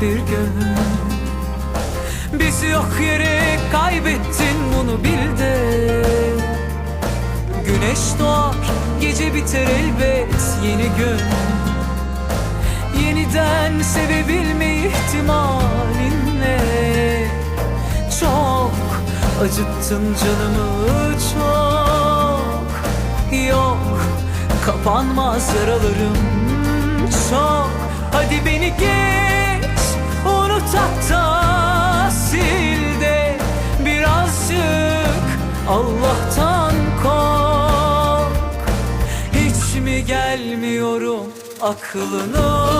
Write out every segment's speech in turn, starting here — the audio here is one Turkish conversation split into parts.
bir gün. Bizi yok yere kaybettin bunu bil Güneş doğar gece biter elbet yeni gün. Yeniden sevebilme ihtimalinle Çok acıttın canımı çok. Yok kapanmaz yaralarım çok. Hadi beni geç hatta sil de Birazcık Allah'tan kork. Hiç mi gelmiyorum aklına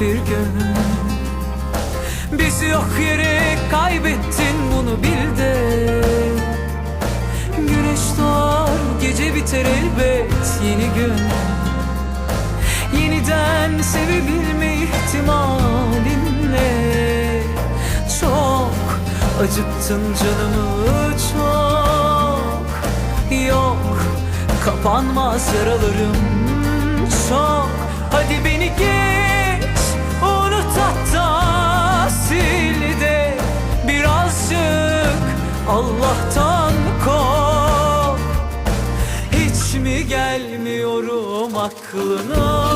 bir gün. Bizi yok yere kaybettin bunu bil de. Güneş doğar gece biter elbet yeni gün. Yeniden sevebilme ihtimalinle. Çok acıttın canımı çok. Yok kapanmaz yaralarım. Çok gelmiyorum aklına